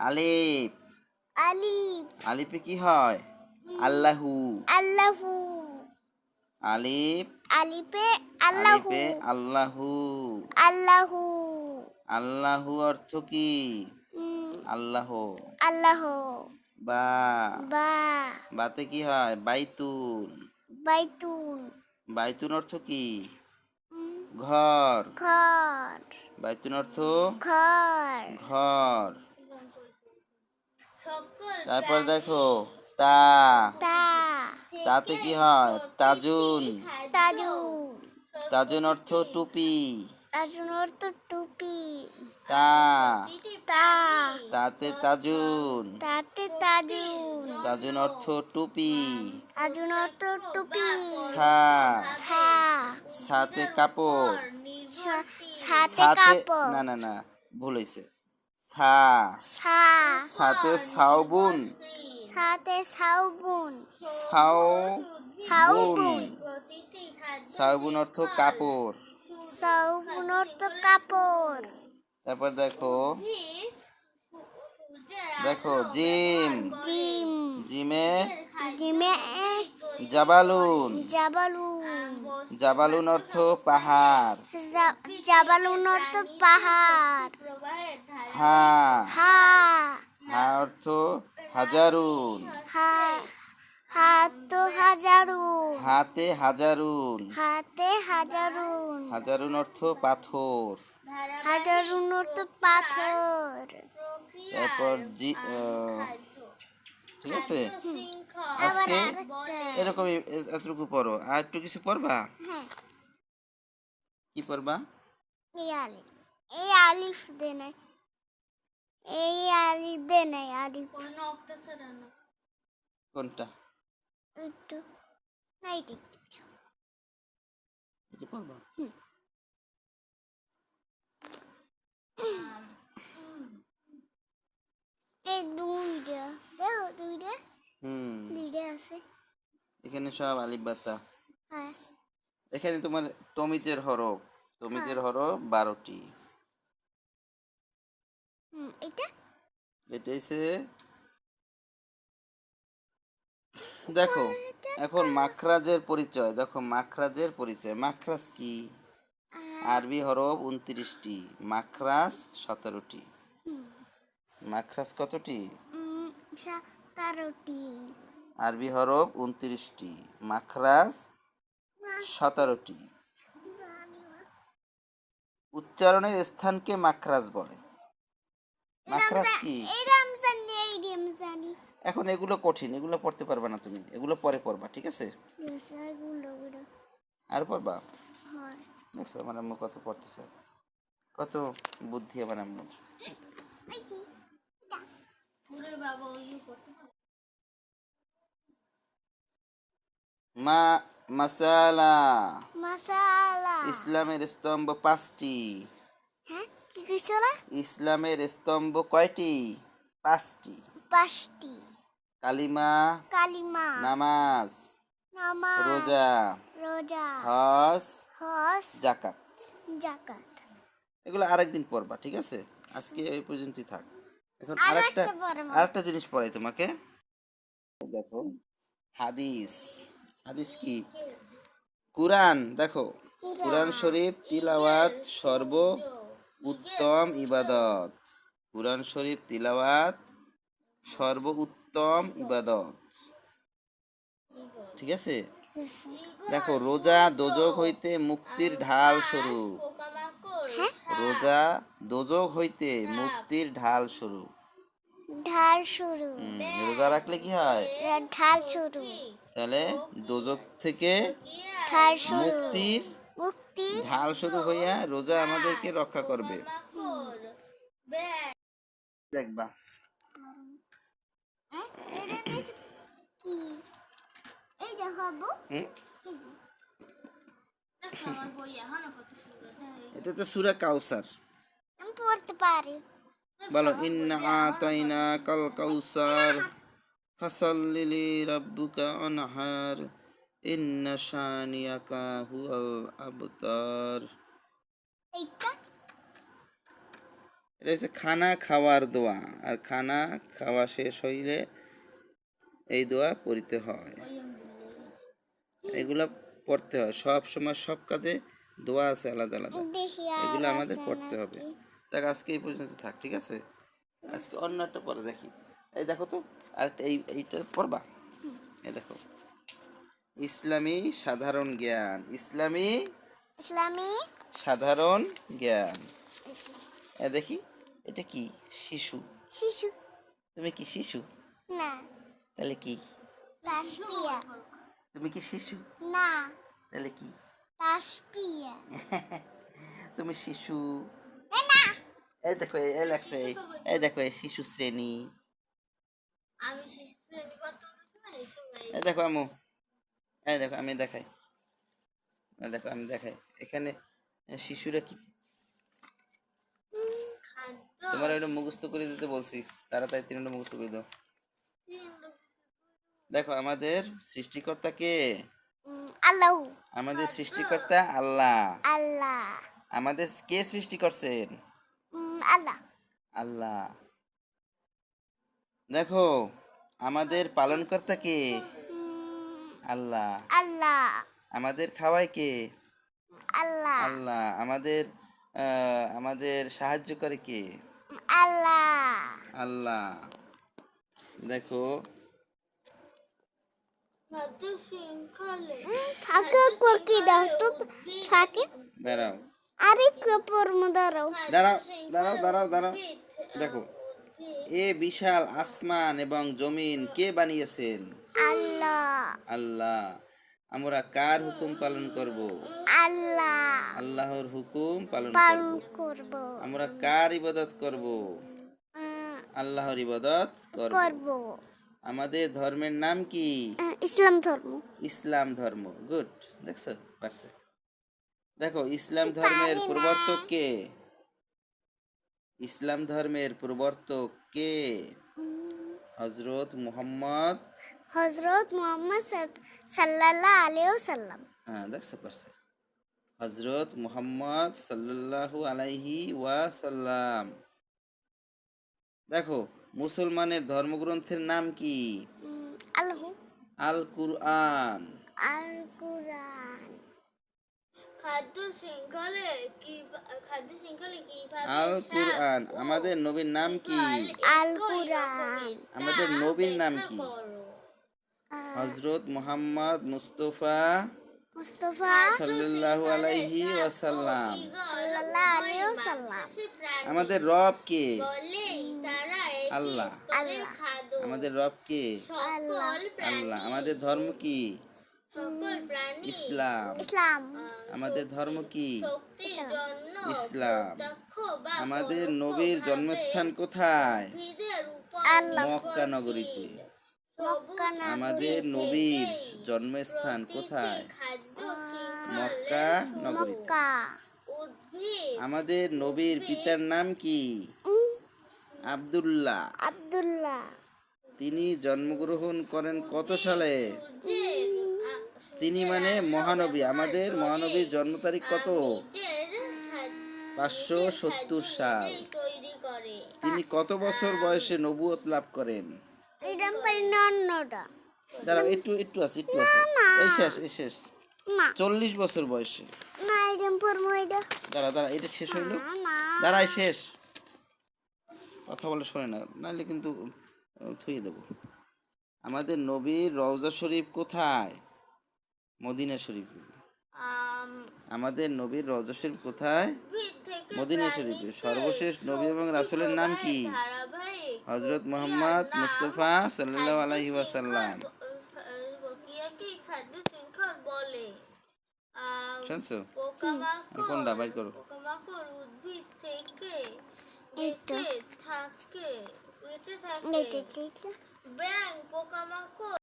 আলিফ। আলিফ। আলিফে কি হয়? আল্লাহু। আল্লাহু। আলিফ। আলিফে আল্লাহু। আলিফে আল্লাহু। আল্লাহু। আল্লাহু অর্থ কি? আল্লাহ। আল্লাহ। বা। বা। বাতে কি হয়? বাইতুন। বাইতুন। বাইতুন অর্থ কি? ঘর। ঘর। বাইতুন অর্থ? ঘর। ঘর। তারপর দেখো তা। তাতে কি হয়? তাজুন। তাজুন। তাজুন অর্থ টুপি। তাজুন অর্থ টুপি। তা। তা। তাতে তাজুন। তাতে তাজুন। তাজুন অর্থ টুপি। তাজুন অর্থ টুপি। সা সা সাথে কাপড়। সাথে কাপড়। না না না ভুল হয়েছে সা সা সাথে সাউবুন সাথে সাউবুন সাউ সাউবুন সাউবুন অর্থ কাপড়। সাউবুন অর্থ কাপড়। তারপর দেখো। দেখো জিম। জিম। জিমে জিমে জাবালুন। জাবালুন। জাবালুন অর্থ পাহাড়। জাবালুন অর্থ পাহাড়। হা। হা। হা অর্থ হাজারুন। হা। হাত হাজারুন। হাতে হাজারুন। হাতে হাজারুন। হাজারুন অর্থ পাথর। হাজারুন অর্থ পাথর। তারপর জি ঠিক আছে? আজকে। এরকমই এতটুকু পড়ো। আর একটু কিছু পড়বা? হ্যাঁ। কি পড়বা? এই আলিফ। এই আলিফ দে নাই এই আলিফ দে নাই আলিফ। কোনটা? একটু না একটু। এটা পড়বা এই দুইটা দেখো দুইটা হুম। দুইটা আছে। এখানে সব আলিফ বাতা। হ্যাঁ। এখানে তোমার তমিজের হরফ। তমিজের হরফ বারোটি। হুম এটা? এটা হচ্ছে দেখো এখন মাখরাজের পরিচয় দেখো মাখরাজের পরিচয়। মাখরাজ কি? আরবি হরফ উনত্রিশটি মাখরাজ সতেরোটি। মাখরাজ কতটি? আরবি হরফ উনত্রিশটি মাখরাজ সতেরোটি। উচ্চারণের স্থানকে মাখরাজ বলে। মাখরাজ কি? এই রামজানি এখন এগুলো কঠিন এগুলো পড়তে পারবে না তুমি। এগুলো পরে পড়বা ঠিক আছে? আর পড়বা? হয়। দেখছ আমার আম্মু কত পড়তেছে। কত বুদ্ধি আমার আম্মুর। মা মাসালা। মশালা ইসলামের স্তম্ভ পাঁচটি। হ্যাঁ কি কইছিল ইসলামের স্তম্ভ কয়টি? পাঁচটি। পাঁচটি। কালিমা কালিমা। নামাজ। নামাজ। রোজা। রোজা। হজ। হজ। জাকাত জাকাত এগুলো আরেকদিন পড়বা ঠিক আছে? আজকে এই পর্যন্তই থাক। এখন আরেকটা আরেকটা জিনিস পড়াই তোমাকে। দেখো হাদিস। হাদিস কি? কুরআন। দেখো কুরআন শরীফ তিলাওয়াত সর্ব উত্তম ইবাদত। কুরআন শরীফ তিলাওয়াত সর্ব উত্তম ইবাদত। ঠিক আছে? দেখো রোজা দোজক হইতে মুক্তির ঢাল স্বরূপ। রোজা দোজক হইতে মুক্তির ঢাল স্বরূপ। ঢাল শুরু রোজা রাখলে কি হয়? ঢাল শুরু তাহলে দোজক থেকে ঢাল শুরু মুক্তির মুক্তি ঢাল শুরু হইয়া রোজা আমাদেরকে রক্ষা করবে। দেখবা। হ্যাঁ? এই যে হব। হুম? এই যে। এটা তো সুরা কাউসার। আমি পড়তে পারি। বলো ইন্না আতাইনা কাল কাউসার। ফাসাল্লিলি রাব্বুকা অনহার ইন্না শানিয়াকা হুয়াল আবতার। এইটা? এটা হচ্ছে খানা খাওয়ার দোয়া। আর খানা খাওয়া শেষ হইলে এই দোয়া পড়িতে হয়। এগুলা পড়তে হয়। সব সময় সব কাজে দোয়া আছে আলাদা আলাদা। এগুলো আমাদের পড়তে হবে। দেখ আজকে এই পর্যন্ত থাক ঠিক আছে? আজকে অন্য একটা পরে দেখি। এই দেখো তো আরেকটা এই এইটা পড়বা? এই দেখো। ইসলামী সাধারণ জ্ঞান। ইসলামী ইসলামী সাধারণ জ্ঞান। এ দেখি এটা কি? শিশু। শিশু। তুমি কি শিশু? না। তাহলে কি? তুমি কি শিশু? না। তাহলে কি? তুমি শিশু। না। এই দেখো এই লাগছে। এই- দেখো এই শিশু শ্রেণি। আমি শিশু শ্রেণি বর্তমানে এই দেখো আমু এই দেখো আমি দেখাই। দেখো আমি দেখাই। এখানে শিশুরা কি তোমার ওটা মুখস্থ করে দিতে বলছি। তাড়াতাড়ি তিনটা মুখস্থ করে দাও। দেখো আমাদের সৃষ্টিকর্তা কে? আল্লাহ। আমাদের সৃষ্টিকর্তা আল্লাহ। আল্লাহ। আমাদের কে সৃষ্টি করছেন? আল্লাহ। আল্লাহ। দেখো আমাদের পালনকর্তা কে? আল্লাহ। আল্লাহ। আমাদের খাওয়ায় কে? আল্লাহ। আল্লাহ। আমাদের আহ, আমাদের সাহায্য করে কে? আল্লাহ। আল্লাহ। দেখো। ফাঁকে কোকি দাও তো ফাঁকে দাঁড়াও। আরে কাপড় মো দাঁড়াও। দাঁড়াও দাঁড়াও দাঁড়াও দাঁড়াও। দেখো। এ বিশাল আসমান এবং জমিন কে বানিয়েছেন? আল্লাহ। আল্লাহ। আমরা কার হুকুম পালন করব? আল্লাহ। আল্লাহর হুকুম পালন করব। আমরা কার ইবাদত করব? আল্লাহর ইবাদত করব। করব। আমাদের ধর্মের নাম কি? ইসলাম ধর্ম। ইসলাম ধর্ম। গুড। দেখছ? পারছে। দেখো ইসলাম ধর্মের প্রবর্তক কে? ইসলাম ধর্মের প্রবর্তক কে? হজরত মুহাম্মদ হজরত মোহাম্মদ সাল্লাল্লাহ আলাইহি সাল্লাম হ্যাঁ দেখছ পারছে হজরত মুহাম্মদ সাল্লাল্লাহু আলাইহি ওয়াসাল্লাম দেখো মুসলমানের ধর্মগ্রন্থের নাম কি? আল্লাহ আল কুরআন আল কুরআন খাদ্য শৃঙ্খলে কি খাদ্য শৃঙ্খলে কীভাবে আল কুরআন আমাদের নবীর নাম কি? আল কুরআন আমাদের নবীর নাম কি? করো। হজরত মোহাম্মদ মুস্তফা মুস্তফা সাল্লাল্লাহু আলাইহি ওয়াসাল্লাম। সাল্লাল্লাহু আলাইহি সাল্লাম আমাদের রব কে? বলে আল্লাহ। আমাদের রব কে? আল্লাহ। আমাদের ধর্ম কি? ইসলাম। ইসলাম। আমাদের ধর্ম কি? ইসলাম। আমাদের নবীর জন্মস্থান কোথায়? মক্কা নগরীতে। আমাদের নবীর জন্মস্থান কোথায়? মক্কা নগরীতে আমাদের নবীর পিতার নাম কি? আব্দুল্লাহ। আব্দুল্লাহ। তিনি জন্মগ্রহণ করেন কত সালে? তিনি মানে মহানবী। আমাদের মহানবীর জন্ম তারিখ কত? পাঁচশো সত্তর সাল। তিনি কত বছর বয়সে নবুয়ত লাভ করেন? এরম পারি না অন্যটা দাঁড়াও একটু একটু আছে একটু আছে। এই শেষ এই শেষ। চল্লিশ বছর বয়সে। না এরম পরমো এটা। দাঁড়া দাঁড়া এটা শেষ হইল? দাঁড়াই শেষ। কথা বলে শোনে না নাহলে কিন্তু থুয়ে দেব। আমাদের নবীর রওজা শরীফ কোথায়? মদিনা শরীফ। আমাদের নবীর রওজা শরীফ কোথায়? মদিনা শরীফে। সর্বশেষ নবী এবং রাসুলের নাম কি? ধারাবাহিক হজরত মোহাম্মদ মুস্তফা সাল্লাল্লাহু আলাইহি ওয়াসাল্লাম বকিয়াকে খাদ্য শৃঙ্খল বলে আম, শুনছো পোকামাকড় কোনটা বাইর করো পোকামাকড় উদ্ভিদ থেকে এই তো। বেঁচে থাকে বেঁচে থাকে এটা এটা ব্যাং পোকামাকড়